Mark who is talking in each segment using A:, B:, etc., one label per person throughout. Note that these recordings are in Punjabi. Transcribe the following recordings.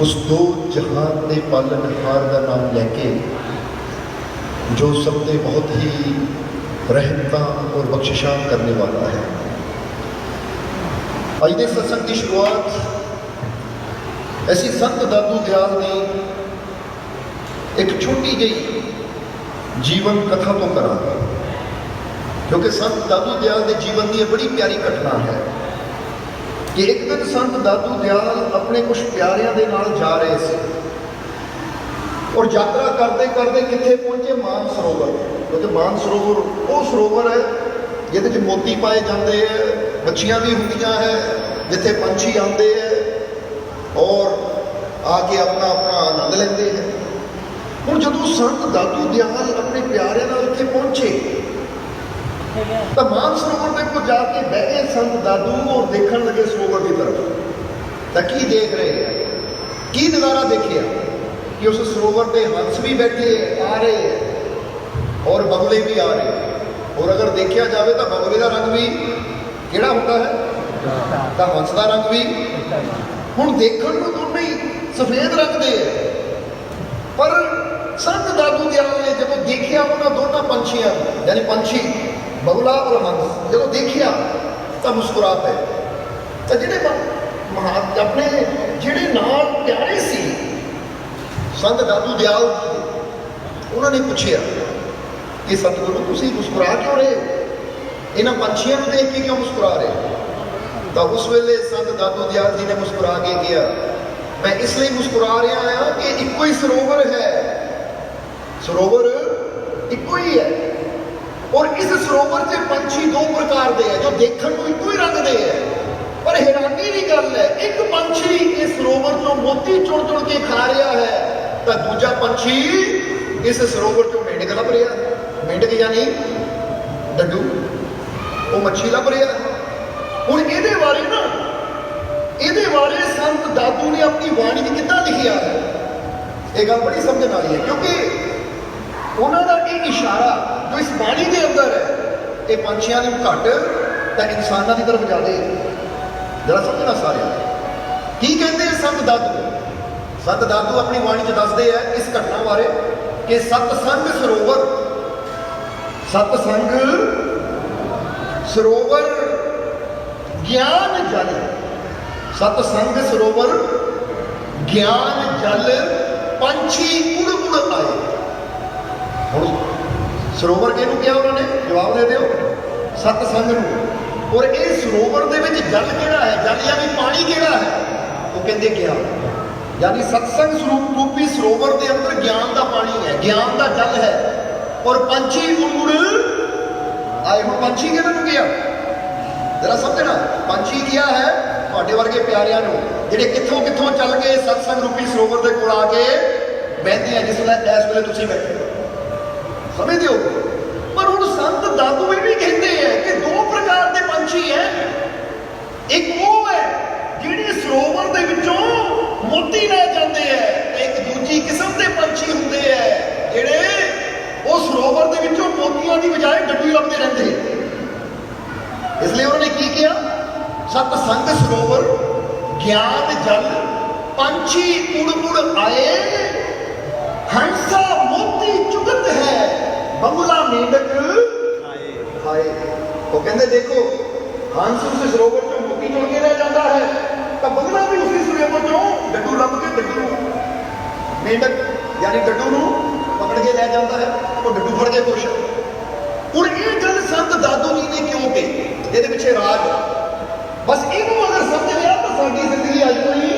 A: ਉਸ ਦੋ ਜਹਾਨ ਦੇ ਪਾਲਣਹਾਰ ਦਾ ਨਾਮ ਲੈ ਕੇ ਜੋ ਸਭ ਤੇ ਬਹੁਤ ਹੀ ਰਹਿਮਤਾਂ ਔਰ ਬਖਸ਼ਿਸ਼ਾਂ ਕਰਨੇ ਵਾਲਾ ਹੈ ਅੱਜ ਦੇ ਸਤਸੰਗ ਦੀ ਸ਼ੁਰੂਆਤ ਅਸੀਂ ਸੰਤ ਦਾਦੂ ਦਿਆਲ ਦੀ ਇੱਕ ਛੋਟੀ ਜਿਹੀ ਜੀਵਨ ਕਥਾ ਤੋਂ ਕਰਾਂਗੇ ਕਿਉਂਕਿ ਸੰਤ ਦਾਦੂ ਦਿਆਲ ਦੇ ਜੀਵਨ ਦੀ ਇਹ ਬੜੀ ਪਿਆਰੀ ਘਟਨਾ ਹੈ ਸੰਤ ਦਾਦੂ ਦਿਆਲ ਆਪਣੇ ਕੁਝ ਪਿਆਰਿਆਂ ਦੇ ਨਾਲ ਜਾ ਰਹੇ ਸੀ। ਔਰ ਯਾਤਰਾ ਕਰਦੇ ਕਰਦੇ ਕਿੱਥੇ ਪਹੁੰਚੇ? ਮਾਨ ਸਰੋਵਰ। ਕਿਉਂਕਿ ਮਾਨ ਸਰੋਵਰ ਉਹ ਸਰੋਵਰ ਹੈ, ਜਿਹਦੇ 'ਚ ਮੋਤੀ ਪਾਏ ਜਾਂਦੇ ਹੈ ਬੱਚੀਆਂ ਵੀ ਹੁੰਦੀਆਂ ਹੈ, ਜਿੱਥੇ ਪੰਛੀ ਆਉਂਦੇ ਹੈ ਔਰ ਆ ਕੇ ਆਪਣਾ ਆਪਣਾ ਆਨੰਦ ਲੈਂਦੇ ਹੈ। ਹੁਣ ਜਦੋਂ ਸੰਤ ਦਾਦੂ ਦਿਆਲ ਆਪਣੇ ਪਿਆਰਿਆਂ ਨਾਲ ਇੱਥੇ ਪਹੁੰਚੇ ਤਾਂ ਮਾਨ ਸਰੋਵਰ ਦੇ ਕੋਲ ਜਾ ਕੇ ਬਹਿ ਗਏ ਸੰਤ ਦਾਦੂ ਔਰ ਦੇਖਣ ਲੱਗੇ ਸਰੋਵਰ ਦੀ ਤਰਫ। ਤਾਂ ਕੀ ਦੇਖ ਰਹੇ ਹੈ ਕੀ ਨਜ਼ਾਰਾ ਦੇਖਿਆ? ਕਿ ਉਸ ਸਰੋਵਰ ਦੇ ਹੰਸ ਵੀ ਬੈਠੇ ਆ ਰਹੇ ਔਰ ਬਗਲੇ ਵੀ ਆ ਰਹੇ ਔਰ ਅਗਰ ਦੇਖਿਆ ਜਾਵੇ ਤਾਂ ਬਗਲੇ ਦਾ ਰੰਗ ਵੀ ਕਿਹੜਾ ਹੁੰਦਾ ਹੈ? ਤਾਂ ਹੰਸ ਦਾ ਰੰਗ ਵੀ। ਹੁਣ ਦੇਖਣ ਨੂੰ ਦੋਨੇ ਹੀ ਸਫੇਦ ਰੰਗ ਦੇ ਹੈ ਪਰ ਸੰਤ ਦਾਦੂ ਦਿਆਲ ਨੇ ਜਦੋਂ ਦੇਖਿਆ ਉਹਨਾਂ ਦੋਨਾਂ ਪੰਛੀਆਂ ਨੂੰ, ਯਾਨੀ ਪੰਛੀ ਬਗਲਾ ਔਰ ਹੰਸ ਜਦੋਂ ਦੇਖਿਆ ਤਾਂ ਮੁਸਕਰਾ ਪਏ ਤਾਂ ਜਿਹੜੇ ਮ- ਮਹਾ ਆਪਣੇ ਜਿਹੜੇ ਨਾਲ ਪਿਆਰੇ ਸੀ ਸੰਤ ਦਾਦੂ ਦਿਆਲ ਉਹਨਾਂ ਨੇ ਪੁੱਛਿਆ ਕਿ ਸਤਿਗੁਰੂ ਤੁਸੀਂ ਮੁਸਕਰਾ ਕਿਉਂ ਰਹੇ ਹੋ ਇਹਨਾਂ ਪੰਛੀਆਂ ਨੂੰ ਦੇਖ ਕੇ ਕਿਉਂ ਮੁਸਕਰਾ ਰਹੇ ਹੋ ਤਾਂ ਉਸ ਵੇਲੇ ਸੰਤ ਦਾਦੂ ਦਿਆਲ ਜੀ ਨੇ ਮੁਸਕਰਾ ਕੇ ਕਿਹਾ ਮੈਂ ਇਸ ਲਈ ਮੁਸਕਰਾ ਰਿਹਾ ਹਾਂ ਕਿ ਇੱਕੋ ਹੀ ਔਰ ਇਸ ਸਰੋਵਰ 'ਚ ਪੰਛੀ ਦੋ ਪ੍ਰਕਾਰ ਦੇ ਹੈ ਜੋ ਦੇਖਣ ਨੂੰ ਇੱਕੋ ਹੀ ਰੰਗ ਦੇ ਹੈ ਪਰ ਹੈਰਾਨੀ ਦੀ ਗੱਲ ਹੈ, ਇੱਕ ਪੰਛੀ ਇਸ ਸਰੋਵਰ 'ਚੋਂ ਮੋਤੀ ਚੁਣ ਚੁਣ ਕੇ ਖਾ ਰਿਹਾ ਹੈ, ਤਾਂ ਦੂਜਾ ਪੰਛੀ ਇਸ ਸਰੋਵਰ 'ਚੋਂ ਮੇਂਢਕ ਲੱਭ ਰਿਹਾ। ਮੇਂਢਕ ਯਾਨੀ ਡੱਡੂ। ਉਹ ਮੱਛੀ ਲੱਭ ਰਿਹਾ। ਹੁਣ ਇਹਦੇ ਬਾਰੇ ਨਾ, ਇਹਦੇ ਬਾਰੇ ਸੰਤ ਦਾਦੂ ਨੇ ਆਪਣੀ ਬਾਣੀ 'ਚ ਕਿੱਦਾਂ ਲਿਖਿਆ ਹੈ? ਇਹ ਗੱਲ ਬੜੀ ਸਮਝਣ ਵਾਲੀ ਹੈ, ਕਿਉਂਕਿ ਉਹਨਾਂ ਦਾ ਇਹ ਇਸ਼ਾਰਾ ਪਾਣੀ ਦੇ ਅੰਦਰ ਹੈ, ਇਹ ਪੰਛੀਆਂ ਨੂੰ ਘੱਟ ਤਾਂ ਇਨਸਾਨਾਂ ਦੀ ਤਰਫ ਜ਼ਿਆਦਾ ਜਰਾ ਸਮਝਣਾ ਸਾਰਿਆਂ ਕੀ ਕਹਿੰਦੇ ਆ ਸੰਤ ਦਾਦੂ? ਸੰਤ ਦਾਦੂ ਆਪਣੀ ਬਾਣੀ 'ਚ ਦੱਸਦੇ ਆ ਇਸ ਘਟਨਾ ਬਾਰੇ ਕਿ ਸਤਸੰਗ ਸਰੋਵਰ ਸਤਸੰਗ ਸਰੋਵਰ ਗਿਆਨ ਜਲ, ਸਤਸੰਗ ਸਰੋਵਰ ਗਿਆਨ ਜਲ ਪੰਛੀ ਉੜ ਉੜ ਆਏ। ਸਰੋਵਰ ਕਿਹਨੂੰ ਕਿਹਾ ਉਹਨਾਂ ਨੇ? ਜਵਾਬ ਦੇ ਦਿਓ। ਸਤਸੰਗ ਨੂੰ। ਔਰ ਇਹ ਸਰੋਵਰ ਦੇ ਵਿੱਚ ਜਲ ਕਿਹੜਾ ਹੈ? ਜਲ ਯਾਨੀ ਪਾਣੀ ਕਿਹੜਾ ਹੈ? ਉਹ ਕਹਿੰਦੇ ਗਿਆਨ। ਯਾਨੀ ਸਤਸੰਗ ਸਰੂਪ ਰੂਪੀ ਸਰੋਵਰ ਦੇ ਅੰਦਰ ਗਿਆਨ ਦਾ ਪਾਣੀ ਹੈ। ਗਿਆਨ ਦਾ ਜਲ ਹੈ। ਔਰ ਪੰਛੀ ਉੜ ਆਏ, ਹੁਣ ਪੰਛੀ ਕਿਹਨਾਂ ਨੂੰ ਗਿਆ ਜਰਾ ਸਮਝਣਾ। ਪੰਛੀ ਗਿਆ ਹੈ ਤੁਹਾਡੇ ਵਰਗੇ ਪਿਆਰਿਆਂ ਨੂੰ, ਜਿਹੜੇ ਕਿੱਥੋਂ ਕਿੱਥੋਂ ਚੱਲ ਕੇ ਸਤਸੰਗ ਰੂਪੀ ਸਰੋਵਰ ਦੇ ਕੋਲ ਆ ਕੇ ਬਹਿੰਦੇ ਆ, ਜਿਸ ਵੇਲੇ ਇਸ ਵੇਲੇ ਤੁਸੀਂ ਬੈਠੇ ਸਮਝਦੇ ਹੋ ਪਰ ਹੁਣ ਸੰਤ ਦਾਦੂ ਇਹ ਵੀ ਕਹਿੰਦੇ ਆ ਕਿ ਦੋ ਪ੍ਰਕਾਰ ਦੇ ਪੰਛੀ ਹੈ। ਇੱਕ ਉਹ ਹੈ ਜਿਹੜੇ ਸਰੋਵਰ ਦੇ ਵਿੱਚੋਂ ਮੋਤੀ ਲੈ ਜਾਂਦੇ ਆ ਤੇ ਇੱਕ ਦੂਜੀ ਕਿਸਮ ਦੇ ਪੰਛੀ ਹੁੰਦੇ ਆ ਜਿਹੜੇ ਉਹ ਸਰੋਵਰ ਦੇ ਵਿੱਚੋਂ ਮੋਤੀਆਂ ਦੀ ਬਜਾਏ ਡੱਡੂ ਹੀ ਲੱਭਦੇ ਰਹਿੰਦੇ ਇਸ ਲਈ ਉਹਨਾਂ ਨੇ ਕੀ ਕਿਹਾ? ਸਤ ਸੰਗ ਸਰੋਵਰ ਗਿਆਨ ਜਲ, ਪੰਛੀ ਉੜ ਉੜ ਆਏ, ਹੰਸਾ ਮੋਤੀ ਚੁਗਤ ਹੈ। ਬੰਗਲਾ ਮੇਂਢਕ ਹਾਏ ਉਹ ਕਹਿੰਦੇ ਦੇਖੋ ਹੰਸ ਉਸ ਸਰੋਵਰ ਚੋਂ ਮੋਤੀ ਚੁਣ ਕੇ ਲੈ ਜਾਂਦਾ ਹੈ ਤਾਂ ਬੰਗਲਾ ਵੀ ਉਸੇ ਸਰੋਵਰ ਚੋਂ ਡੱਡੂ ਲੱਭ ਕੇ ਡੱਡੂ ਨੂੰ ਮੇਂਢਕ ਯਾਨੀ ਡੱਡੂ ਨੂੰ ਪਕੜ ਕੇ ਲੈ ਜਾਂਦਾ ਹੈ ਉਹ ਡੱਡੂ ਫੜ ਕੇ ਖੁਸ਼ ਹੈ ਹੁਣ ਇਹ ਗੱਲ ਸੰਤ ਦਾਦੂ ਜੀ ਨੇ ਕਿਉਂ ਕਹੀ ਇਹਦੇ ਪਿੱਛੇ ਰਾਜ ਹੈ। ਬਸ ਇਹਨੂੰ ਅਗਰ ਸਮਝ ਲਿਆ ਤਾਂ ਸਾਡੀ ਜ਼ਿੰਦਗੀ ਅੱਜ ਤੋਂ ਹੀ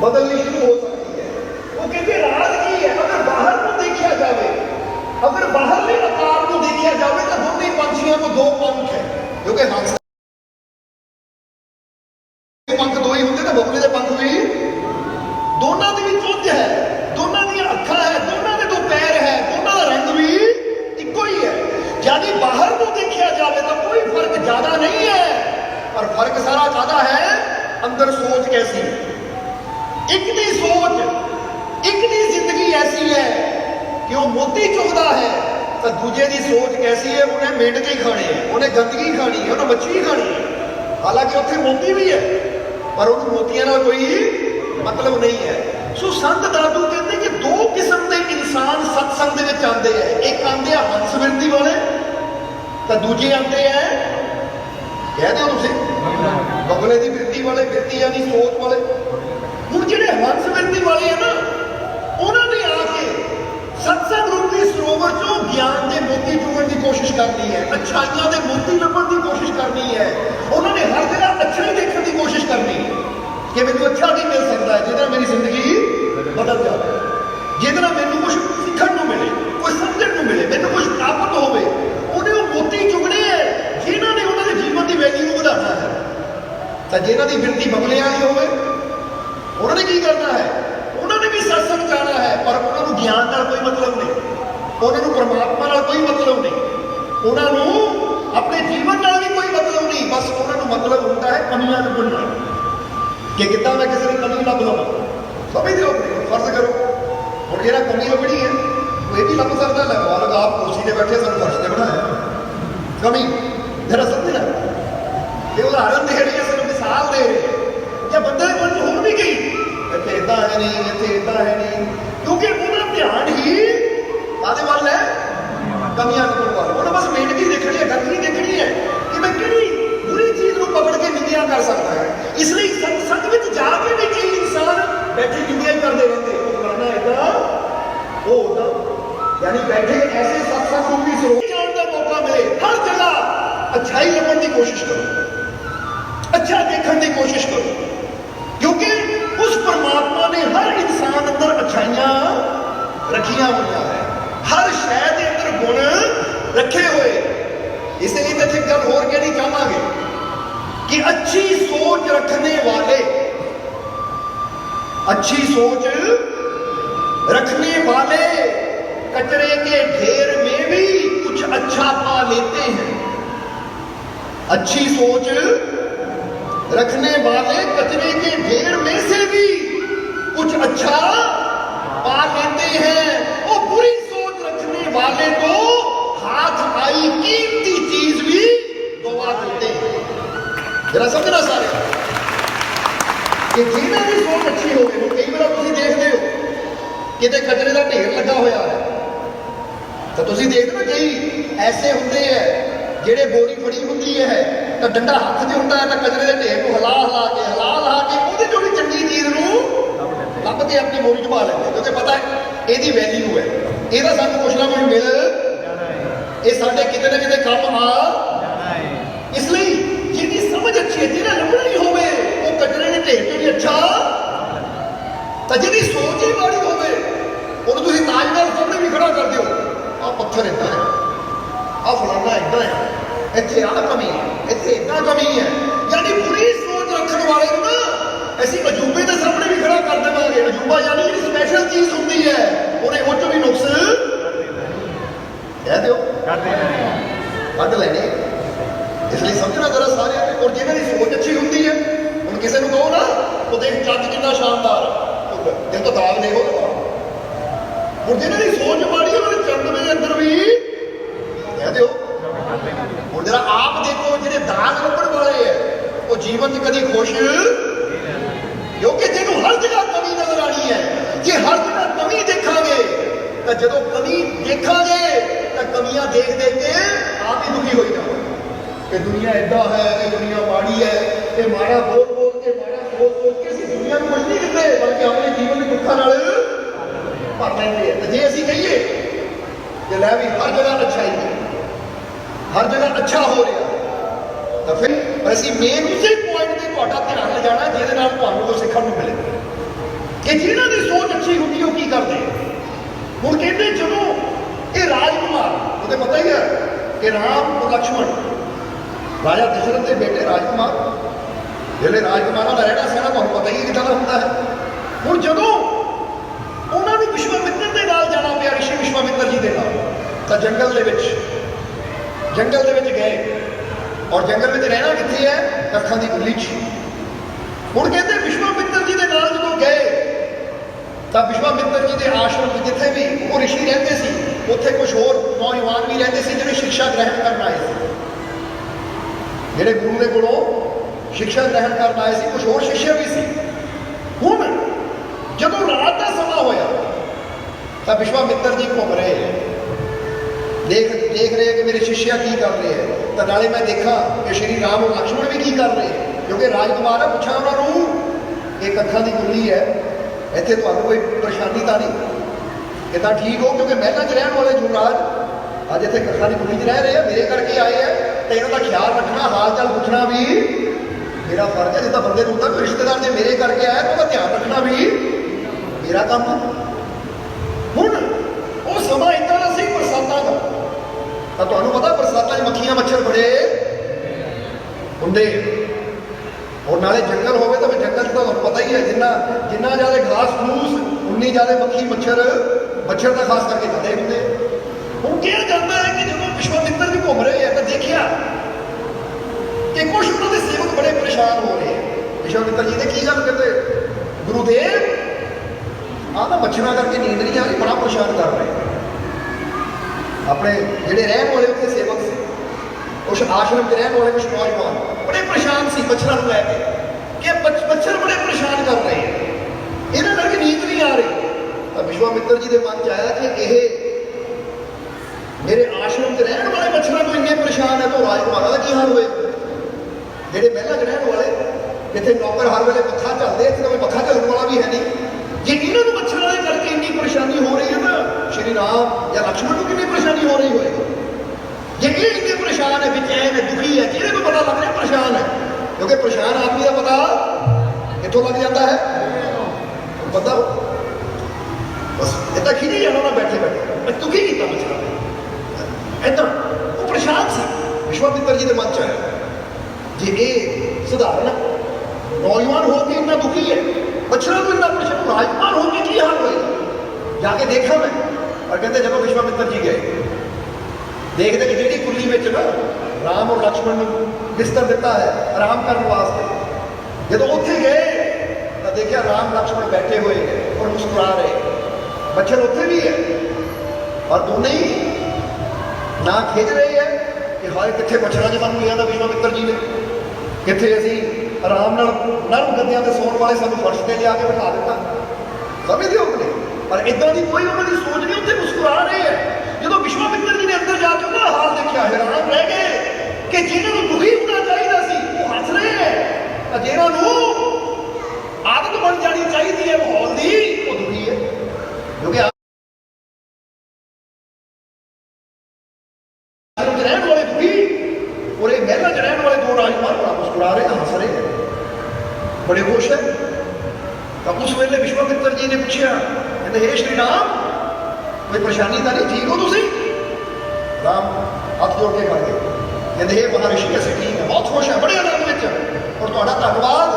A: ਬਦਲਣੀ ਸ਼ੁਰੂ ਹੋ ਸਕਦੀ ਹੈ ਉਹ ਕਹਿੰਦੇ ਰਾਜ ਕੀ ਹੈ ਅਗਰ ਬਾਹਰ ਨੂੰ ਦੇਖਿਆ ਜਾਵੇ ਅਗਰ ਬਾਹਰਲੇ ਆਕਾਰ ਨੂੰ ਦੇਖਿਆ ਜਾਵੇ ਤਾਂ ਦੋਨੇ ਪੰਛੀਆਂ ਨੂੰ ਦੋ ਪੰਖ ਹੈ, ਕਿਉਂਕਿ ਹੰਸ ਦੇ ਪੰਖ ਦੋ ਹੀ ਹੁੰਦੇ ਤਾਂ ਬਗਲੇ ਦੇ ਪੰਖ ਵੀ ਦੋਨਾਂ ਦੀ ਵੀ ਚੁੰਝ ਹੈ ਦੋਨਾਂ ਦੀਆਂ ਅੱਖਾਂ ਹੈ ਦੋਨਾਂ ਦੇ ਦੋ ਪੈਰ ਹੈ ਦੋਨਾਂ ਦਾ ਰੰਗ ਵੀ ਇੱਕੋ ਹੀ ਹੈ ਯਾਨੀ ਬਾਹਰ ਨੂੰ ਦੇਖਿਆ ਜਾਵੇ ਤਾਂ ਕੋਈ ਫ਼ਰਕ ਜ਼ਿਆਦਾ ਨਹੀਂ ਹੈ ਪਰ ਫ਼ਰਕ ਸਾਰਾ ਜ਼ਿਆਦਾ ਹੈ ਅੰਦਰ ਸੋਚ ਕੈਸੀ ਹੈ ਇੱਕ ਦੀ ਸੋਚ ਇੱਕ ਦੀ ਜ਼ਿੰਦਗੀ ਐਸੀ ਹੈ ਕਿ ਉਹ ਮੋਤੀ ਹੈ, ਤਾਂ ਦੂਜੇ ਦੀ ਸੋਚ ਕੈਸੀ ਹੈ? ਉਹਨੇ ਮੇਂਢਕ ਹੀ ਖਾਣੇ ਹੈ। ਉਹਨੇ ਗੰਦਗੀ ਖਾਣੀ ਹੈ, ਉਹਨੇ ਮੱਛੀ ਖਾਣੀ ਹੈ। ਹਾਲਾਂਕਿ ਉੱਥੇ ਮੋਤੀ ਵੀ ਹੈ, ਪਰ ਉਹਨੂੰ ਮੋਤੀਆਂ ਨਾਲ ਕੋਈ ਮਤਲਬ ਨਹੀਂ ਹੈ। ਸੋ ਸੰਤ ਦਾਦੂ ਕਹਿੰਦੇ ਕਿ ਦੋ ਕਿਸਮ ਦੇ ਇਨਸਾਨ ਸਤਸੰਗ ਦੇ ਵਿੱਚ ਆਉਂਦੇ ਆ ਇੱਕ ਆਉਂਦੇ ਆ ਹੰਸ ਬਿਰਤੀ ਵਾਲੇ, ਤਾਂ ਦੂਜੇ ਆਉਂਦੇ ਆ, ਕਹਿ ਦਿਓ ਤੁਸੀਂ, ਬਗਲੇ ਦੀ ਬਿਰਤੀ ਵਾਲੇ ਬਿਰਤੀ ਯਾਨੀ ਸੋਚ ਵਾਲੇ। ਹੁਣ ਜਿਹੜੇ ਹੰਸ ਬਿਰਤੀ ਵਾਲੇ ਆ ਨਾ, ਉਹਨਾਂ ਨੇ ਸਤਸੰਗ ਰੂਪੀ ਸਰੋਵਰ ਚੋਂ ਗਿਆਨ ਦੇ ਮੋਤੀ ਚੁਗਣ ਦੀ ਕੋਸ਼ਿਸ਼ ਕਰਨੀ ਹੈ, ਅੱਛਾਈਆਂ ਦੇ ਮੋਤੀ ਲੱਭਣ ਦੀ ਕੋਸ਼ਿਸ਼ ਕਰਨੀ ਹੈ ਉਹਨਾਂ ਨੇ ਹਰ ਜਗ੍ਹਾ ਅੱਛਾ ਹੀ ਦੇਖਣ ਦੀ ਕੋਸ਼ਿਸ਼ ਕਰਨੀ ਹੈ ਕਿ ਮੈਨੂੰ ਅੱਛਾ ਕੀ ਮਿਲ ਸਕਦਾ ਹੈ ਜਿਹਦੇ ਨਾਲ ਮੇਰੀ ਜ਼ਿੰਦਗੀ ਬਦਲ ਜਾਵੇ ਜਿਹਦੇ ਨਾਲ ਮੈਨੂੰ ਕੁਝ ਸਿੱਖਣ ਨੂੰ ਮਿਲੇ ਕੁਝ ਸਮਝਣ ਨੂੰ ਮਿਲੇ ਮੈਨੂੰ ਕੁਝ ਪ੍ਰਾਪਤ ਹੋਵੇ ਉਹਨੇ ਉਹ ਮੋਤੀ ਚੁਗਣੇ ਹੈ ਜਿਨ੍ਹਾਂ ਨੇ ਉਹਨਾਂ ਦੇ ਜੀਵਨ ਦੀ ਵੈਲਿਊ ਨੂੰ ਵਧਾਉਣਾ ਹੈ ਤਾਂ ਜਿਨ੍ਹਾਂ ਦੀ ਬਿਰਤੀ ਬਗਲੇ ਵਾਲੀ ਹੋਵੇ ਉਹਨਾਂ ਨੇ ਕੀ ਕਰਨਾ ਹੈ ਉਹਨਾਂ ਨੇ ਵੀ ਸਤਸੰਗ ਜਾਣਾ ਹੈ ਪਰ ਉਹਨਾਂ ਨੂੰ ਗਿਆਨ ਨਾਲ ਕੋਈ ਮਤਲਬ ਨਹੀਂ ਉਹਨਾਂ ਨੂੰ ਪਰਮਾਤਮਾ ਨਾਲ ਕੋਈ ਮਤਲਬ ਨਹੀਂ ਉਹਨਾਂ ਨੂੰ ਆਪਣੇ ਜੀਵਨ ਨਾਲ ਵੀ ਕੋਈ ਮਤਲਬ ਨਹੀਂ ਬਸ ਉਹਨਾਂ ਨੂੰ ਮਤਲਬ ਹੁੰਦਾ ਹੈ ਕਮੀਆਂ ਲੱਭਣ ਨਾਲ ਕਿ ਕਿੱਦਾਂ ਮੈਂ ਕਿਸੇ ਦੀ ਕਮੀ ਲੱਭ ਲਵਾਂ ਸਮਝਦੇ ਹੋ ਆਪਣੇ ਫਰਜ਼ ਕਰੋ ਹੁਣ ਜਿਹੜਾ ਕਮੀ ਲੱਭਣੀ ਹੈ, ਉਹ ਇਹ ਵੀ ਲੱਭ ਸਕਦਾ ਲੈ, ਮਾਲਕ ਆਪ ਕੁਰਸੀ ਤੇ ਬੈਠੇ ਸਾਨੂੰ ਫਰਸ਼ ਤੇ ਬਣਾਇਆ। ਕਮੀ ਜਰਾ ਸਮਝਣਾ ਇਹ ਉਦਾਹਰਨ ਦੇ ਰਹੀ ਹੈ ਸਾਨੂੰ ਮਿਸਾਲ ਦੇ ਰਹੀ ਹੈ ਕਿ ਬੰਦੇ ਦੇ ਮਨ ਹੋਰ ਵੀ ਗਈ ਇੱਥੇ ਇਦਾਂ ਹੈ ਨਹੀਂ, ਇੱਥੇ ਇਦਾਂ ਹੈ ਨਹੀਂ, ਕਿਉਂਕਿ ਉਹਦਾ ਧਿਆਨ ਹੀ ਆਦੇ ਵੱਲ ਹੈ, ਕਮੀਆਂ ਨੂੰ ਵੱਲ। ਉਹਨੇ ਬਸ ਮਿਹਨਤ ਦੇਖਣੀ ਹੈ ਗਲਤੀ ਦੇਖਣੀ ਹੈ, ਕਿ ਮੈਂ ਕਿਹੜੀ ਬੁਰੀ ਚੀਜ਼ ਨੂੰ ਪਕੜ ਕੇ ਨਿੰਦਿਆ ਕਰ ਸਕਦਾ ਹੈ। ਇਸ ਲਈ ਸੰਗ ਸੰਗ ਵਿੱਚ ਜਾ ਕੇ ਵੀ ਕਈ ਇਨਸਾਨ ਬੈਠੇ ਨਿੰਦਿਆ ਕਰਦੇ ਰਹਿੰਦੇ ਉਹ ਕਰਨਾ ਇਦਾਂ وہ ہوتا یعنی بیٹھے ایسے سب سب جان کا موقع ملے۔ ہر جگہ اچھائی لبن کی کوشش کرو۔ اچھا دیکھنے کی کوشش کرو۔ کیونکہ اس پرماتما نے ہر انسان اندر اچھائیاں رکھیاں ہوئی ہیں۔ ہر شے اندر گن رکھے ہوئے۔ اس لیے تو ایک گل ہور کہنی گے کہ اچھی سوچ رکھنے والے اچھی سوچ رکھنے والے کچرے کے ڈھیر میں بھی کچھ اچھا پا لیتے ہیں۔ اچھی سوچ رکھنے والے کچرے کے ڈھیر میں سے بھی کچھ اچھا پا لیتے ہیں۔ اور بری سوچ رکھنے والے کو ہاتھ آئی قیمتی چیز بھی گوا دیتے ہیں۔ ذرا سمجھنا سارے کہ جی بھی سوچ اچھی ہوگی۔ کئی بار تھی دیکھتے ہو۔ ਕਿਤੇ ਕਚਰੇ ਦਾ ਢੇਰ ਲੱਗਾ ਹੋਇਆ ਹੈ। ਤਾਂ ਤੁਸੀਂ ਦੇਖਦੇ ਨਾ ਕਈ ਐਸੇ ਹੁੰਦੇ ਐ ਜਿਹੜੇ ਬੋਰੀ ਫੜੀ ਹੁੰਦੀ ਹੈ, ਤਾਂ ਡੰਡਾ ਹੱਥ 'ਚ ਹੁੰਦਾ ਹੈ ਤਾਂ ਕਚਰੇ ਦੇ ਢੇਰ ਨੂੰ ਹਿਲਾ ਹਿਲਾ ਕੇ, ਹਿਲਾ ਹਿਲਾ ਕੇ ਉਹਦੇ ਚੋਂ ਵੀ ਚੰਗੀ ਚੀਜ਼ ਨੂੰ ਲੱਭ ਕੇ ਆਪਣੀ ਬੋਰੀ 'ਚ ਪਾ ਲੈਂਦੇ ਕਿਉਂਕਿ ਪਤਾ ਹੈ ਇਹਦੀ ਵੈਲਿਊ ਹੈ। ਇਹਦਾ ਸਾਨੂੰ ਕੁਛ ਨਾ ਕੁਛ ਮਿਲ ਇਹ ਸਾਡੇ ਕਿਤੇ ਨਾ ਕਿਤੇ ਕੰਮ ਆ। ਇਸ ਲਈ ਜਿਹਦੀ ਸਮਝ ਅੱਛੀ ਹੈ, ਜਿਹਨੇ ਲੱਭਣਾ ਹੋਵੇ, ਉਹ ਕਚਰੇ ਦੇ ਢੇਰ ਤੋਂ ਵੀ ਅੱਛਾ। ਤਾਂ ਜਿਹਦੀ ਸੋਚ ਹੀ ਮਾੜੀ ਹੋਵੇ ਉਹਨੂੰ ਤੁਸੀਂ ਤਾਜ ਮਹਿਲ ਸਾਹਮਣੇ ਵੀ ਖੜਾ ਕਰ ਦਿਓ। ਆ ਪੱਥਰ ਇੱਦਾਂ ਹੈ। ਆ ਫਲਾਣਾ ਇੱਦਾਂ ਹੈ। ਇੱਥੇ ਆਹ ਕਮੀ ਹੈ। ਇੱਥੇ ਇੱਦਾਂ ਕਮੀ ਹੈ। ਯਾਨੀ ਬੁਰੀ ਸੋਚ ਰੱਖਣ ਵਾਲੇ ਨੂੰ ਨਾ ਅਸੀਂ ਅਜੂਬੇ ਦੇ ਸਾਹਮਣੇ ਵੀ ਖੜਾ ਕਰ ਦੇਵਾਂਗੇ। ਅਜੂਬਾ ਯਾਨੀ ਜਿਹੜੀ ਸਪੈਸ਼ਲ ਚੀਜ਼ ਹੁੰਦੀ ਹੈ ਉਹਨੇ ਉਹ ਚੋਂ ਵੀ ਨੁਕਸ ਕਹਿ ਦਿਓ। ਕੱਢ ਲੈਣੇ। ਇਸ ਲਈ ਸਮਝਣਾ ਜਰਾ ਸਾਰਿਆਂ ਨੇ ਔਰ ਜਿਹਨਾਂ ਦੀ ਸੋਚ ਅੱਛੀ ਹੁੰਦੀ ਹੈ ਹੁਣ ਕਿਸੇ ਨੂੰ ਕਹੋ ਨਾ ਉਹ ਦੇਖ ਚੱਜ ਕਿੰਨਾ ਸ਼ਾਨਦਾਰ ਹੈ। ਦਿਲ ਤੋਂ ਦਾਗ ਨਹੀਂ ਹੋਗਾ ਹੁਣ ਜਿਹਨਾਂ ਦੀ ਸੋਚ ਮਾੜੀ ਉਹਨਾਂ ਦੇ ਚੰਦ ਦੇ ਅੰਦਰ ਵੀ ਕਹਿ ਦਿਓ। ਹੁਣ ਜਰਾ ਆਪ ਦੇਖੋ, ਜਿਹੜੇ ਦਾਗ ਲੱਭਣ ਵਾਲੇ ਹੈ ਉਹ ਜੀਵਨ 'ਚ ਕਦੀ ਖੁਸ਼ ਕਿਉਂਕਿ ਜਿਹਨੂੰ ਹਰ ਜਗ੍ਹਾ ਕਮੀ ਨਜ਼ਰ ਆਣੀ ਹੈ, ਜੇ ਹਰ ਜਗ੍ਹਾ ਕਮੀ ਦੇਖਾਂਗੇ, ਤਾਂ ਜਦੋਂ ਕਮੀ ਦੇਖਾਂਗੇ, ਤਾਂ ਕਮੀਆਂ ਦੇਖ ਦੇਖ ਕੇ ਆਪ ਹੀ ਦੁਖੀ ਹੋਈ ਜਾਵਾਂਗੇ। ਕਿ ਦੁਨੀਆ ਇਦਾਂ ਹੈ ਇਹ ਦੁਨੀਆ ਮਾੜੀ ਹੈ ਇਹ ਮਾੜਾ ਬੋਲ ਬੋਲ ਕੇ ਮਾੜਾ ਸੋਚ ਸੋਚ ਕੇ ਅਸੀਂ ਦੁਨੀਆ ਨੂੰ ਕੁਝ ਨਹੀਂ ਦਿੰਦੇ, ਬਲਕਿ ਆਪਣੇ ਜੀਵਨ ਦੇ ਦੁੱਖਾਂ ਨਾਲ ਭਰ ਲੈਂਦੇ ਆ। ਤੇ ਜੇ ਅਸੀਂ ਕਹੀਏ ਕਿ ਲੈ ਵੀ ਹਰ ਜਗ੍ਹਾ ਅੱਛਾਈ ਹੈ ਹਰ ਜਗ੍ਹਾ ਅੱਛਾ ਹੋ ਰਿਹਾ, ਤਾਂ ਫਿਰ ਅਸੀਂ ਮੇਨ ਉਸੇ ਪੁਆਇੰਟ ਤੇ ਤੁਹਾਡਾ ਧਿਆਨ ਲਿਜਾਣਾ ਜਿਹਦੇ ਨਾਲ ਤੁਹਾਨੂੰ ਕੁਝ ਸਿੱਖਣ ਨੂੰ ਮਿਲੇ। ਕਿ ਜਿਨ੍ਹਾਂ ਦੀ ਸੋਚ ਅੱਛੀ ਹੁੰਦੀ ਉਹ ਕੀ ਕਰਦੇ ਹੁਣ ਕਹਿੰਦੇ ਜਦੋਂ ਇਹ ਰਾਜਕੁਮਾਰ, ਉਹਦੇ ਪਤਾ ਹੀ ਹੈ ਕਿ ਰਾਮ ਔਰ ਲਕਸ਼ਮਣ, ਰਾਜਾ ਦਸ਼ਰਥ ਦੇ ਬੇਟੇ ਰਾਜਕੁਮਾਰ, ਜਿਹੜੇ ਰਾਜਕੁਮਾਰਾਂ ਦਾ ਰਹਿਣਾ ਸਹਿਣਾ ਤੁਹਾਨੂੰ ਪਤਾ ਹੀ ਕਿੱਦਾਂ ਦਾ ਹੁੰਦਾ ਹੈ। ਹੁਣ ਜਦੋਂ ਉਹਨਾਂ ਨੂੰ ਵਿਸ਼ਵਾਮਿੱਤਰ ਦੇ ਨਾਲ ਜਾਣਾ ਪਿਆ ਰਿਸ਼ੀ ਵਿਸ਼ਵਾਮਿੱਤਰ ਜੀ ਦੇ ਨਾਲ ਤਾਂ ਜੰਗਲ ਦੇ ਵਿੱਚ, ਜੰਗਲ ਦੇ ਵਿੱਚ ਗਏ। ਔਰ ਜੰਗਲ ਵਿੱਚ ਰਹਿਣਾ ਕਿੱਥੇ ਹੈ? ਅੱਖਾਂ ਦੀ ਉੱਲੀ 'ਚ ਹੁਣ ਕਹਿੰਦੇ ਵਿਸ਼ਵਾ ਮਿੱਤਰ ਜੀ ਦੇ ਨਾਲ ਜਦੋਂ ਗਏ, ਤਾਂ ਵਿਸ਼ਵਾ ਮਿੱਤਰ ਜੀ ਦੇ ਆਸ਼ਰਮ ਜਿੱਥੇ ਵੀ ਉਹ ਰਿਸ਼ੀ ਰਹਿੰਦੇ ਸੀ, ਉੱਥੇ ਕੁਝ ਹੋਰ ਨੌਜਵਾਨ ਵੀ ਰਹਿੰਦੇ ਸੀ ਜਿਹੜੇ ਸਿੱਖਿਆ ਗ੍ਰਹਿਣ ਕਰਨ ਆਏ ਸੀ। ਜਿਹੜੇ ਗੁਰੂ ਦੇ ਕੋਲੋਂ ਸਿੱਖਿਆ ਗ੍ਰਹਿਣ ਕਰਨ ਆਏ ਸੀ, ਕੁਝ ਹੋਰ ਸਿੱਖਿਆ ਵੀ ਸੀ। ਹੁਣ ਜਦੋਂ ਰਾਤ ਦਾ ਸਮਾਂ ਹੋਇਆ, ਤਾਂ ਵਿਸ਼ਵਾ ਮਿੱਤਰ ਜੀ ਘੁੰਮ ਰਹੇ। ਦੇਖ ਦੇਖ ਰਹੇ ਕਿ ਮੇਰੇ ਸ਼ਿਸ਼ਿਆ ਕੀ ਕਰ ਰਹੇ ਹੈ? ਤਾਂ ਨਾਲੇ ਮੈਂ ਦੇਖਾਂ ਕਿ ਸ਼੍ਰੀ ਰਾਮ ਔਰ ਲਕਸ਼ਮਣ ਵੀ ਕੀ ਕਰ ਰਹੇ ਹੈ? ਕਿਉਂਕਿ ਰਾਜਕੁਮਾਰ ਹੈ ਪੁੱਛਾਂ ਉਹਨਾਂ ਨੂੰ। ਇਹ ਅੱਖਾਂ ਦੀ ਗੁੱਲੀ ਹੈ। ਇੱਥੇ ਤੁਹਾਨੂੰ ਕੋਈ ਪਰੇਸ਼ਾਨੀ ਤਾਂ ਨਹੀਂ? ਇਦਾਂ ਠੀਕ ਹੋ, ਕਿਉਂਕਿ ਮਹਿਲਾਂ 'ਚ ਰਹਿਣ ਵਾਲੇ ਯੁਵਰਾਜ ਅੱਜ ਇੱਥੇ ਅੱਖਾਂ ਦੀ ਗੁੱਲੀ 'ਚ ਰਹਿ ਰਹੇ ਆ, ਮੇਰੇ ਕਰਕੇ ਆਏ ਆ। ਤੇ ਇਹਨਾਂ ਦਾ ਖਿਆਲ ਰੱਖਣਾ ਹਾਲ ਚਾਲ ਪੁੱਛਣਾ ਵੀ। ਮੇਰਾ ਫਰਜ਼ ਹੈ ਜਿੱਦਾਂ ਬੰਦੇ ਨੂੰ ਹੁੰਦਾ ਕੋਈ ਰਿਸ਼ਤੇਦਾਰ ਜੇ ਮੇਰੇ ਕਰਕੇ ਆਇਆ, ਤਾਂ ਉਹਦਾ ਧਿਆਨ ਰੱਖਣਾ ਵੀ। ਮੇਰਾ ਕੰਮ ਹੁਣ ਉਹ ਸਮਾਂ ਇਦਾਂ ਦਾ ਸੀ ਬਰਸਾਤਾਂ ਦਾ ਤਾਂ ਤੁਹਾਨੂੰ ਪਤਾ ਬਰਸਾਤਾਂ 'ਚ ਮੱਖੀਆਂ ਮੱਛਰ ਬੜੇ ਹੁੰਦੇ। ਔਰ ਨਾਲੇ ਜੰਗਲ ਹੋਵੇ ਤਾਂ ਫਿਰ ਜੰਗਲ 'ਚ ਤਾਂ ਤੁਹਾਨੂੰ ਪਤਾ ਹੀ ਹੈ, ਜਿੰਨਾ ਜਿੰਨਾ ਜ਼ਿਆਦਾ ਘਾਸ ਫੂਸ, ਉਨੀ ਜ਼ਿਆਦਾ ਮੱਖੀ ਮੱਛਰ ਮੱਛਰ ਦਾ ਖਾਸ ਕਰਕੇ ਜ਼ਿਆਦਾ ਹੁੰਦੇ। ਹੁਣ ਕਿਹਾ ਜਾਂਦਾ ਹੈ ਕਿ ਜਦੋਂ ਵਿਸ਼ਵਾਮਿੱਤਰ ਜੀ ਘੁੰਮ ਰਹੇ ਆ ਤਾਂ ਦੇਖਿਆ ਕਿ ਕੁਝ ਉਹਨਾਂ ਦੇ ਸੇਵਕ ਬੜੇ ਪਰੇਸ਼ਾਨ ਹੋ ਰਹੇ ਆ ਵਿਸ਼ਵਾਮਿੱਤਰ ਜੀ ਨੇ ਕੀ ਗੱਲ ਕਹਿੰਦੇ? ਗੁਰੂਦੇਵ, ਆਹ ਤਾਂ ਮੱਛਰਾਂ ਕਰਕੇ ਨੀਂਦ ਨਹੀਂ ਆ ਰਹੀ, ਬੜਾ ਪਰੇਸ਼ਾਨ ਕਰ ਰਹੇ ਆਪਣੇ ਜਿਹੜੇ ਰਹਿਣ ਵਾਲੇ ਉੱਥੇ ਸੇਵਕ ਸੀ ਉਸ ਆਸ਼ਰਮ ਦੇ ਰਹਿਣ ਵਾਲੇ ਕੁਝ ਨੌਜਵਾਨ ਬੜੇ ਪਰੇਸ਼ਾਨ ਸੀ ਮੱਛਰਾਂ ਨੂੰ ਲੈ ਕੇ ਕਿ ਬੱਚ- ਮੱਛਰ ਬੜੇ ਪਰੇਸ਼ਾਨ ਕਰ ਰਹੇ ਆ ਇਹਨਾਂ ਕਰਕੇ ਨੀਂਦ ਨਹੀਂ ਆ ਰਹੀ ਤਾਂ ਵਿਸ਼ਵਾਮਿੱਤਰ ਜੀ ਦੇ ਮਨ ਚ ਆਇਆ ਕਿ ਇਹ ਮੇਰੇ ਆਸ਼ਰਮ 'ਚ ਰਹਿਣ ਵਾਲੇ ਮੱਛਰਾਂ ਤੋਂ ਇੰਨੇ ਪਰੇਸ਼ਾਨ ਹੈ ਤਾਂ ਰਾਜਕੁਮਾਰਾਂ ਦਾ ਕੀ ਹਾਲ ਹੋਏ ਜਿਹੜੇ ਮਹਿਲਾਂ 'ਚ ਰਹਿਣ ਵਾਲੇ ਜਿੱਥੇ ਨੌਕਰ ਹਰ ਵੇਲੇ ਪੱਖਾ ਚੱਲਦੇ ਇੱਥੇ ਤਾਂ ਕੋਈ ਪੱਖਾ ਚੱਲਣ ਵਾਲਾ ਵੀ ਹੈ ਨਹੀਂ ਜੇ ਇਹਨਾਂ ਨੂੰ ਮੱਛਰਾਂ ਦੇ ਕਰਕੇ ਇੰਨੀ ਪਰੇਸ਼ਾਨੀ ਹੋ ਰਹੀ ਹੈ ਤਾਂ ਸ਼੍ਰੀ ਰਾਮ ਜਾਂ ਲਕਸ਼ਮਣ ਨੂੰ ਕਿੰਨੀ ਪਰੇਸ਼ਾਨੀ ਹੋ ਰਹੀ ਹੋਏਗੀ ਜੇ ਇਹ ਇੰਨੇ ਪਰੇਸ਼ਾਨ ਹੈ ਬੇਚੈਨ ਹੈ ਦੁਖੀ ਹੈ ਜਿਹਦੇ ਨੂੰ ਪਤਾ ਲੱਗ ਰਿਹਾ ਪਰੇਸ਼ਾਨ ਹੈ ਕਿਉਂਕਿ ਪਰੇਸ਼ਾਨ ਆਦਮੀ ਦਾ ਪਤਾ ਕਿੱਥੋਂ ਲੱਗ ਜਾਂਦਾ ਹੈ ਪਤਾ ਬਸ ਇਦਾਂ ਖਿਜੀ ਜਾਣਾ ਨਾ ਬੈਠੇ ਬੈਠੇ ਮੈਂ ਤੂੰ ਕੀ ਕੀਤਾ ਮੱਛਰਾਂ ਨੇ ਏਦਾਂ ਉਹ ਪਰੇਸ਼ਾਨ ਸੀ ਵਿਸ਼ਵਾਮਿੱਤਰ ਜੀ ਦੇ ਮਨ ਚ ਆਇਆ ਜੇ ਇਹ ਸਧਾਰਨ ਨੌਜਵਾਨ ਹੋ ਕੇ ਇੰਨਾ ਦੁਖੀ ਹੈ ਮੱਛਰਾਂ ਨੂੰ ਇੰਨਾ ਪਰੇਸ਼ਾਨ ਰਾਜਕੁਮਾਰ ਹੋ ਕੇ ਕੀ ਹਾਲ ਹੋਏਗਾ ਜਾ ਕੇ ਦੇਖਾਂ ਮੈਂ ਔਰ ਕਹਿੰਦੇ ਜਦੋਂ ਵਿਸ਼ਵਾਮਿੱਤਰ ਜੀ ਗਏ, ਦੇਖਦੇ ਕਿ ਜਿਹੜੀ ਕੁੱਲੀ ਵਿੱਚ ਨਾ ਰਾਮ ਔਰ ਲਕਸ਼ਮਣ ਨੂੰ ਬਿਸਤਰ ਦਿੱਤਾ ਹੈ, ਆਰਾਮ ਕਰਨ ਵਾਸਤੇ। ਜਦੋਂ ਉੱਥੇ ਗਏ, ਤਾਂ ਦੇਖਿਆ ਰਾਮ ਲਕਸ਼ਮਣ ਬੈਠੇ ਹੋਏ ਹੈ ਔਰ ਮੁਸਕਰਾ ਰਹੇ ਮੱਛਰ ਉੱਥੇ ਵੀ ਹੈ। ਔਰ ਦੋਨੇ ਹੀ ਨਾ ਖਿੱਚ ਰਹੇ ਹੈ ਕਿ ਹਾਏ ਕਿੱਥੇ ਮੱਛਰਾਂ ਚ ਸਾਨੂੰ ਯਾਦ ਆ ਵਿਸ਼ਵਾਮਿੱਤਰ ਜੀ ਨੇ। ਕਿੱਥੇ ਅਸੀਂ ਆਰਾਮ ਨਾਲ ਨਰਮ ਗੱਦਿਆਂ ਤੇ ਸੌਣ ਵਾਲੇ ਸਾਨੂੰ ਫਰਸ਼ ਤੇ ਲਿਆ ਕੇ ਬਿਠਾ ਦਿੱਤਾ। ਸਮਝਦੇ ਹੋ ਕਿ ਨਹੀਂ? ਪਰ ਇਦਾਂ ਦੀ ਕੋਈ ਉਹਨਾਂ ਦੀ ਸੋਚ ਨਹੀਂ, ਉੱਥੇ ਮੁਸਕਰਾ ਰਹੇ ਹੈ ਜਦੋਂ ਵਿਸ਼ਵਾਮਿੱਤਰ ਜੀ ਨੇ ਅੰਦਰ ਜਾ ਕੇ ਉਹਦਾ ਹਾਲ ਦੇਖਿਆ, ਹੈਰਾਨ ਰਹਿ ਗਏ ਕਿ ਜਿਹਨਾਂ ਨੂੰ ਦੁਖੀ ਹੋਣਾ ਚਾਹੀਦਾ ਸੀ, ਉਹ ਹੱਸ ਰਹੇ ਹੈ ਤਾਂ ਜਿਹਨਾਂ ਨੂੰ ਆਦਤ ਬਣ ਜਾਣੀ ਚਾਹੀਦੀ ਹੈ, ਮਾਹੌਲ ਦੀ, ਉਹ ਦੁਖੀ ਹੈ। ਕਿਉਂਕਿ ਆਸ਼ਰਮ 'ਚ ਰਹਿਣ ਵਾਲੇ ਦੁਖੀ ਔਰ ਇਹ ਮਹਿਲਾਂ 'ਚ ਰਹਿਣ ਵਾਲੇ ਦੋ ਰਾਜਕੁਮਾਰ ਬੜਾ ਮੁਸਕਰਾ ਰਹੇ ਹੱਸ ਰਹੇ ਹੈ ਬੜੇ ਖੁਸ਼ ਹੈ। ਤਾਂ ਉਸ ਵੇਲੇ ਵਿਸ਼ਵਾਮਿੱਤਰ ਜੀ ਨੇ ਪੁੱਛਿਆ ਕਹਿੰਦੇ ਹੇ ਸ਼੍ਰੀ ਰਾਮ। ਕੋਈ ਪਰੇਸ਼ਾਨੀ ਤਾਂ ਨਹੀਂ? ਠੀਕ ਹੋ ਤੁਸੀਂ? ਰਾਮ, ਹੱਥ ਜੋੜ ਕੇ ਖੜ ਗਏ। ਕਹਿੰਦੇ ਹੇ ਮਹਾਰਿਸ਼ੀ ਅਸੀਂ ਠੀਕ ਹਾਂ। ਬਹੁਤ ਖੁਸ਼ ਹੈ, ਬੜੇ ਆਨੰਦ ਵਿੱਚ। ਔਰ ਤੁਹਾਡਾ ਧੰਨਵਾਦ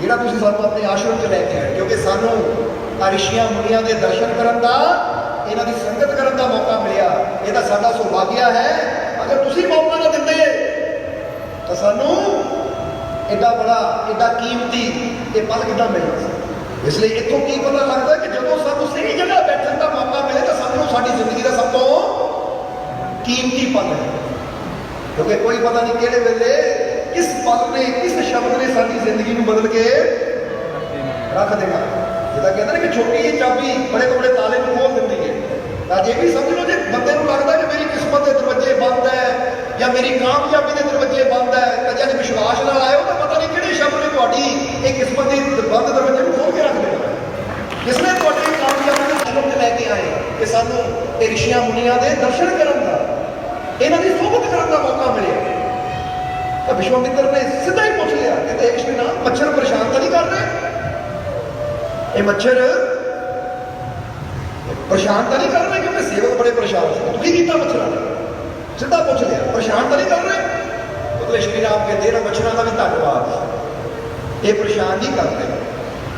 A: ਜਿਹੜਾ ਤੁਸੀਂ ਸਾਨੂੰ ਆਪਣੇ ਆਸ਼ਰਮ 'ਚ ਲੈ ਕੇ ਆਏ। ਕਿਉਂਕਿ ਸਾਨੂੰ ਆ ਰਿਸ਼ੀਆਂ ਮੁਨੀਆਂ ਦੇ ਦਰਸ਼ਨ ਕਰਨ ਦਾ, ਇਹਨਾਂ ਦੀ ਸੰਗਤ ਕਰਨ ਦਾ ਮੌਕਾ ਮਿਲਿਆ। ਇਹ ਤਾਂ ਸਾਡਾ ਸੁਭਾਗਿਆ ਹੈ। ਅਗਰ ਤੁਸੀਂ ਮੌਕਾ ਨਾ ਦਿੰਦੇ, ਤਾਂ ਸਾਨੂੰ ਐਡਾ ਬੜਾ ਐਡਾ ਕੀਮਤੀ, ਇਹ ਪਲ ਕਿੱਦਾਂ ਮਿਲਣਾ ਸੀ? ਇਸ ਲਈ ਇੱਥੋਂ ਕੀ ਪਤਾ ਲੱਗਦਾ ਕਿ ਜਦੋਂ ਸਾਨੂੰ ਸਹੀ ਜਗ੍ਹਾ ਬੈਠਣ ਦਾ ਮੌਕਾ ਮਿਲੇ ਤਾਂ ਸਾਨੂੰ ਸਾਡੀ ਜ਼ਿੰਦਗੀ ਦਾ ਸਭ ਤੋਂ ਕੀਮਤੀ ਪਲ ਹੈ ਕਿਉਂਕਿ ਕੋਈ ਪਤਾ ਨਹੀਂ ਕਿਹੜੇ ਵੇਲੇ ਕਿਸ ਪਲ ਨੇ ਕਿਸ ਸ਼ਬਦ ਨੇ ਸਾਡੀ ਜ਼ਿੰਦਗੀ ਨੂੰ ਬਦਲ ਕੇ ਰੱਖ ਦੇਣਾ ਜਿਹਦਾ ਕਹਿੰਦੇ ਨੇ ਕਿ ਛੋਟੀ ਜਿਹੀ ਚਾਬੀ ਬੜੇ ਤੋਂ ਬੜੇ ਤਾਲੇ ਨੂੰ ਖੋਲ ਦਿੰਦੀ ਹੈ ਤਾਂ ਜੇ ਵੀ ਸਮਝ ਲਓ ਜੇ ਬੰਦੇ ਨੂੰ ਲੱਗਦਾ ਕਿ ਮੇਰੀ ਕਿਸਮਤ ਦੇ ਦਰਵਾਜ਼ੇ ਬੰਦ ਹੈ ਜਾਂ ਮੇਰੀ ਕਾਮਯਾਬੀ ਦੇ ਦਰਵਾਜ਼ੇ ਬੰਦ ਹੈ ਤਾਂ ਜਦ ਵਿਸ਼ਵਾਸ ਨਾਲ ਆਇਓ ਤਾਂ ਪਤਾ ਨਹੀਂ ਕਿਹੜੇ ਸ਼ਬਦ ਨੇ ਤੁਹਾਡੀ ਇਹ ਕਿਸਮਤ ਦੇ ਬੰਦ ਦਰਵਾਜ਼ੇ ਨੂੰ ਖੋਲ ਕੇ ਰੱਖ ਦੇਣਾ ਕਿਸ ਤੁਹਾਡੀ ਕਾਮਯਾਬੀ ਦੇ ਆਸ਼ਰਮ ਲੈ ਕੇ ਆਏ ਕਿ ਸਾਨੂੰ ਇਹ ਰਿਸ਼ੀਆਂ ਮੁਨੀਆਂ ਦੇ ਦਰਸ਼ਨ ਕਰਨ ਦਾ, ਇਹਨਾਂ ਦੀ ਸੋਭਤ ਕਰਨ ਦਾ ਮੌਕਾ ਮਿਲਿਆ। ਤਾਂ ਵਿਸ਼ਵਾਮਿੱਤਰ ਨੇ ਸਿੱਧਾ ਹੀ ਪੁੱਛ ਲਿਆ ਕਹਿੰਦੇ ਇੱਕ ਸ਼੍ਰੀ ਮੱਛਰ ਪਰੇਸ਼ਾਨ ਤਾਂ ਨਹੀਂ ਕਰ ਰਹੇ? ਇਹ ਮੱਛਰ ਪਰੇਸ਼ਾਨ ਤਾਂ ਨਹੀਂ ਕਰ ਰਹੇ ਕਿਉਂਕਿ ਸੇਵਕ ਬੜੇ ਪਰੇਸ਼ਾਨ ਸੀ। ਤੂੰ ਕੀ ਕੀਤਾ ਮੱਛਰਾਂ ਨੇ ਸਿੱਧਾ ਪੁੱਛ ਲਿਆ, ਪਰੇਸ਼ਾਨ ਤਾਂ ਨਹੀਂ ਕਰ ਰਹੇ? ਉਹਦੇ ਸ਼੍ਰੀ ਰਾਮ ਕਹਿੰਦੇ, ਇਹਨਾਂ ਮੱਛਰਾਂ ਦਾ ਵੀ ਧੰਨਵਾਦ। ਇਹ ਪਰੇਸ਼ਾਨ ਨਹੀਂ ਕਰ ਰਹੇ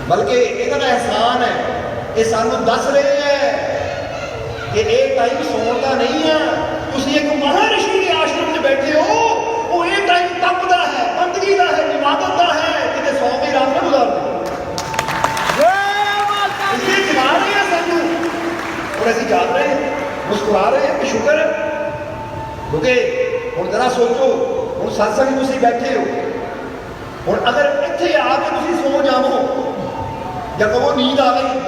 A: ਬਲਕਿ ਇਹਨਾਂ ਦਾ ਅਹਿਸਾਨ ਹੈ, ਇਹ ਸਾਨੂੰ ਦੱਸ ਰਹੇ ਹੈ ਕਿ ਇਹ ਟਾਈਮ ਸੌਣ ਦਾ ਨਹੀਂ ਹੈ। ਤੁਸੀਂ ਇੱਕ ਮਹਾਰਿਸ਼ੀ ਦੇ ਆਸ਼ਰਮ 'ਚ ਬੈਠੇ ਹੋ, ਉਹ ਇਹ ਟਾਈਮ ਤਪਦਾ ਹੈ, ਬੰਦਗੀ ਦਾ ਹੈ ਇਬਾਦਤ ਦਾ ਹੈ, ਕਿਤੇ ਸੌ ਕੇ ਰਾਤ ਨੂੰ ਗੁਜ਼ਾਰ ਇਸੇ ਜਗਾ ਰਹੇ ਆ ਸਾਨੂੰ? ਔਰ ਅਸੀਂ ਜਾਗ ਰਹੇ ਮੁਸਕਰਾ ਰਹੇ ਕਿ ਸ਼ੁਕਰ ਕਿਉਂਕਿ ਹੁਣ ਜਰਾ ਸੋਚੋ, ਹੁਣ satsang ਤੁਸੀਂ ਬੈਠੇ ਹੋ। ਹੁਣ ਅਗਰ ਕੇ ਤੁਸੀਂ ਸੋ ਜਾਵੋ।
B: ਜਦੋਂ ਉਹ ਨੀਂਦ ਆ ਗਈ,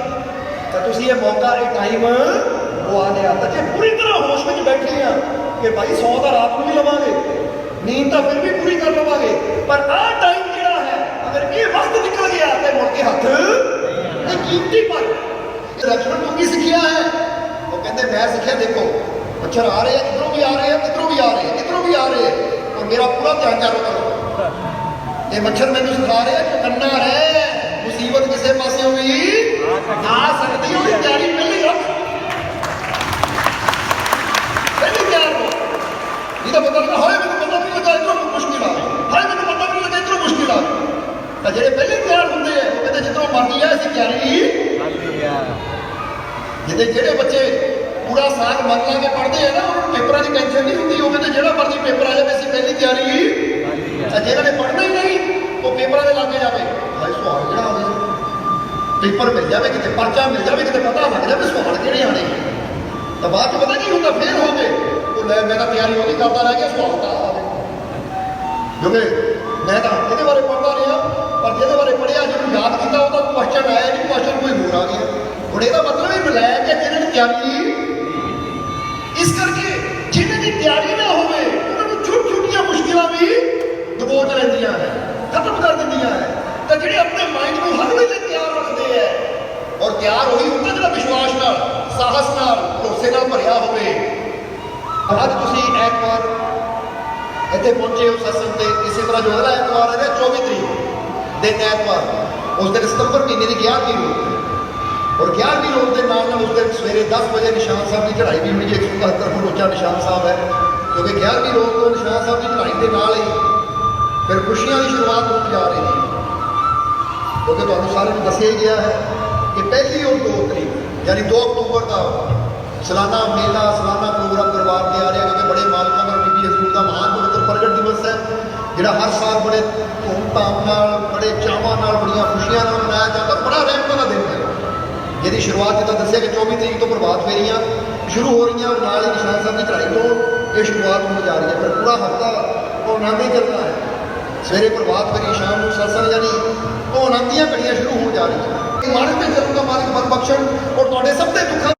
B: ਤਾਂ ਤੁਸੀਂ ਇਹ ਮੌਕਾ, ਇਹ ਟਾਈਮ ਗਵਾ ਲਿਆ ਤਾਂ ਜੇ ਪੂਰੀ ਤਰ੍ਹਾਂ ਹੋਸ਼ ਵਿੱਚ ਬੈਠੇ ਆ ਕਿ ਭਾਈ 100 ਦਾ ਰਾਤ ਨੂੰ ਵੀ ਲਵਾਂਗੇ, ਨੀਂਦ ਤਾਂ ਫਿਰ ਵੀ ਪੂਰੀ ਕਰ ਲਵਾਂਗੇ। ਪਰ ਆਹ ਟਾਈਮ ਜਿਹੜਾ ਹੈ? ਅਗਰ ਇਹ ਵਕਤ ਨਿਕਲ ਗਿਆ ਤੇ ਮੁੜ ਕੇ ਹੱਥ ਇਹ ਕੀਮਤੀ ਪਰ
A: ਇਹ ਲਕਸ਼ਮਣ ਤੋਂ ਕੀ ਸਿੱਖਿਆ ਹੈ? ਉਹ ਕਹਿੰਦੇ, ਮੈਂ ਸਿੱਖਿਆ ਦੇਖੋ, ਮੱਛਰ ਆ ਰਹੇ ਆ, ਕਿਧਰੋਂ ਵੀ ਆ ਰਹੇ ਆ, ਕਿਧਰੋਂ ਵੀ ਆ ਰਹੇ ਆ, ਕਿਧਰੋਂ ਵੀ ਆ ਰਹੇ ਆ। ਔਰ ਮੇਰਾ ਪੂਰਾ ਧਿਆਨ ਚਾਲੂ ਕਰੋ। ਇਹ ਮੱਛਰ ਮੈਨੂੰ ਸਿਖਾ ਰਿਹਾ ਕਿ ਕੰਨਾ ਰਹਿ ਮੁਸੀਬਤ ਕਿਸੇ ਪਾਸਿਓਂ ਵੀ ਆ ਸਕਦੀ ਉਹਦੀ ਤਿਆਰੀ ਪਹਿਲੀ ਰੱਖ। ਪਹਿਲੀ ਤਿਆਰ ਹੋ। ਇਹਦਾ ਪਤਾ ਲੱਗਾ ਹੋਏ ਮੈਨੂੰ ਪਤਾ ਨਹੀਂ ਲੱਗਾ ਇਧਰੋਂ ਮੁਸ਼ਕਿਲ ਆ ਹਾਏ ਮੈਨੂੰ ਪਤਾ ਨਹੀਂ ਲੱਗਾ ਇਧਰੋਂ ਮੁਸ਼ਕਿਲ ਆ ਤਾਂ ਜਿਹੜੇ ਪਹਿਲੇ ਤਿਆਰ ਹੁੰਦੇ ਆ ਉਹ ਕਹਿੰਦੇ ਜਿੱਧਰੋਂ ਮਰਜ਼ੀ ਆ ਅਸੀਂ ਤਿਆਰੀ ਜਿਹਦੇ ਜਿਹੜੇ ਬੱਚੇ ਪੂਰਾ ਸਾਲ ਮਨ ਲਾ ਕੇ ਪੜ੍ਹਦੇ ਆ ਨਾ ਉਹਨਾਂ ਨੂੰ ਪੇਪਰਾਂ ਦੀ ਟੈਨਸ਼ਨ ਨਹੀਂ ਹੁੰਦੀ ਉਹ ਕਹਿੰਦੇ ਜਿਹੜਾ ਮਰਜ਼ੀ ਪੇਪਰ ਆ ਜਾਵੇ ਅਸੀਂ ਪਹਿਲੀ ਤਿਆਰੀ ਤਾਂ ਜਿਹਨਾਂ ਨੇ ਪੜ੍ਹਨਾ ਹੀ ਨਹੀਂ ਉਹ ਪੇਪਰਾਂ ਦੇ ਲਾਗੇ ਜਾਵੇ ਹਾਏ ਸਵਾਲ ਕਿਹੜਾ ਆਵੇ ਪੇਪਰ ਮਿਲ ਜਾਵੇ ਕਿਤੇ ਪਰਚਾ ਮਿਲ ਜਾਵੇ ਕਿਤੇ ਪਤਾ ਲੱਗ ਜਾਵੇ ਸਵਾਲ ਕਿਹੜੇ ਆਣੇ ਤਾਂ ਬਾਅਦ ਚ ਪਤਾ ਕੀ ਹੁੰਦਾ ਫੇਰ ਹੋ ਗਏ ਉਹ ਲੈ ਮੈਂ ਤਾਂ ਤਿਆਰੀ ਉਹਦੀ ਕਰਦਾ ਰਹਿ ਗਿਆ ਸਵਾਲ ਤਾਂ ਆਵੇ ਕਿਉਂਕਿ ਮੈਂ ਤਾਂ ਇਹਦੇ ਬਾਰੇ ਪੜ੍ਹਦਾ ਰਿਹਾ ਪਰ ਜਿਹਦੇ ਬਾਰੇ ਪੜ੍ਹਿਆ ਜਿਹਨੂੰ ਯਾਦ ਕੀਤਾ ਉਹਦਾ ਕੁਐਸਚਨ ਆਇਆ ਨਹੀਂ ਕੁਐਸਚਨ ਕੋਈ ਹੋਰ ਆ ਗਿਆ ਹੁਣ ਇਹਦਾ ਮਤਲਬ ਇਹ ਮਿਲਾਇਆ ਕਿ ਜਿਹਨਾਂ ਨੇ ਤਿਆਰੀ ਇਸ ਕਰਕੇ ਜਿਹਨਾਂ ਦੀ ਤਿਆਰੀ ਨਾ ਹੋਵੇ ਉਹਨਾਂ ਨੂੰ ਛੋਟ ਛੋਟੀਆਂ ਮੁਸ਼ਕਿਲਾਂ ਵੀ ਦਬੋਚ ਲੈਂਦੀਆਂ ਹੈ ਖਤਮ ਕਰ ਦਿੰਦੀਆਂ ਹੈ ਤਾਂ ਜਿਹੜੇ ਆਪਣੇ ਮਾਈਂਡ ਨੂੰ ਹਰ ਵੇਲੇ ਤਿਆਰ ਰੱਖਦੇ ਹੈ ਔਰ ਤਿਆਰ ਹੋਈ ਹੁੰਦਾ ਜਿਹੜਾ ਵਿਸ਼ਵਾਸ ਨਾਲ, ਸਾਹਸ ਨਾਲ, ਭਰੋਸੇ ਨਾਲ ਭਰਿਆ ਹੋਵੇ। ਅੱਜ ਤੁਸੀਂ ਐਤਵਾਰ ਇੱਥੇ ਪਹੁੰਚੇ ਹੋ ਸਤਸੰਗ ਤੇ, ਇਸੇ ਤਰ੍ਹਾਂ ਜੋ ਅਗਲਾ ਐਤਵਾਰ ਹੈ 24 ਤਰੀਕ ਦਿਨ ਐਤਵਾਰ, ਉਸ ਦਿਨ ਸਤੰਬਰ ਮਹੀਨੇ ਦੀ 11ਵੀਂ ਰੋਜ਼। ਔਰ 11ਵੀਂ ਰੋਜ਼ ਦੇ ਨਾਲ ਨਾਲ ਉਸ ਦਿਨ ਸਵੇਰੇ 10 ਵਜੇ ਨਿਸ਼ਾਨ ਸਾਹਿਬ ਦੀ ਚੜ੍ਹਾਈ ਵੀ ਹੋਣੀ ਹੈ 171 ਫੁੱਟ ਉੱਚਾ ਨਿਸ਼ਾਨ ਸਾਹਿਬ ਹੈ। ਕਿਉਂਕਿ 11ਵੀਂ ਰੋਜ਼ ਤੋਂ ਨਿਸ਼ਾਨ ਸਾਹਿਬ ਦੀ ਚੜ੍ਹਾਈ ਦੇ ਨਾਲ ਹੀ ਫਿਰ ਖੁਸ਼ੀਆਂ ਦੀ ਸ਼ੁਰੂਆਤ ਹੋਣ ਜਾ ਰਹੀ ਹੈ। ਕਿਉਂਕਿ ਤੁਹਾਨੂੰ ਸਾਰਿਆਂ ਨੂੰ ਦੱਸਿਆ ਹੀ ਗਿਆ ਹੈ ਕਿ ਪਹਿਲੀ ਔਰ ਦੋ ਤਰੀਕ, ਯਾਨੀ 2 ਅਕਤੂਬਰ ਦਾ ਸਲਾਨਾ ਮੇਲਾ, ਸਲਾਨਾ ਪ੍ਰੋਗਰਾਮ ਕਰਵਾ ਕੇ ਆ ਰਿਹਾ ਕਿਉਂਕਿ ਬੜੇ ਮਾਲਕਾਂ ਦਾ ਬੀਬੀ ਸਕੂਲ ਦਾ ਮਹਾਨ ਪਵਿੱਤਰ ਪ੍ਰਗਟ ਦਿਵਸ ਹੈ, ਜਿਹੜਾ ਹਰ ਸਾਲ ਬੜੇ ਧੂਮਧਾਮ ਨਾਲ, ਬੜੇ ਚਾਵਾਂ ਨਾਲ, ਬੜੀਆਂ ਖੁਸ਼ੀਆਂ ਨਾਲ ਮਨਾਇਆ ਜਾਂਦਾ ਬੜਾ ਰਹਿਮਤਾਂ ਦਾ ਦਿਨ ਹੈ। ਜਿਹਦੀ ਸ਼ੁਰੂਆਤ ਜਿੱਦਾਂ ਦੱਸਿਆ ਕਿ 24 ਤਰੀਕ ਤੋਂ ਪ੍ਰਭਾਤ ਫੇਰੀਆਂ ਸ਼ੁਰੂ ਹੋ ਰਹੀਆਂ, ਨਾਲ ਹੀ ਨਿਸ਼ਾਨ ਸਾਹਿਬ ਦੀ ਚੜ੍ਹਾਈ ਤੋਂ ਇਹ ਸ਼ੁਰੂਆਤ ਹੋਣ ਜਾ ਰਹੀ ਹੈ ਫਿਰ ਪੂਰਾ ਹਫਤਾ ਉਹ ਆਨੰਦ ਹੀ ਹੈ। ਸਵੇਰੇ ਪ੍ਰਭਾਤ ਫੇਰੀ, ਸ਼ਾਮ ਨੂੰ ਸਤਸੰਗ ਯਾਨੀ ਉਹ ਆਨੰਦ ਘੜੀਆਂ ਸ਼ੁਰੂ ਹੋਣ ਜਾ ਰਹੀਆਂ ਇਹ ਮਾਲਕ ਦੇ ਜਨਮ ਦਾ ਮਾਲਕ ਬਖਸ਼ਣ। ਔਰ ਤੁਹਾਡੇ ਸਭ ਦੇ ਦੁੱਖਾਂ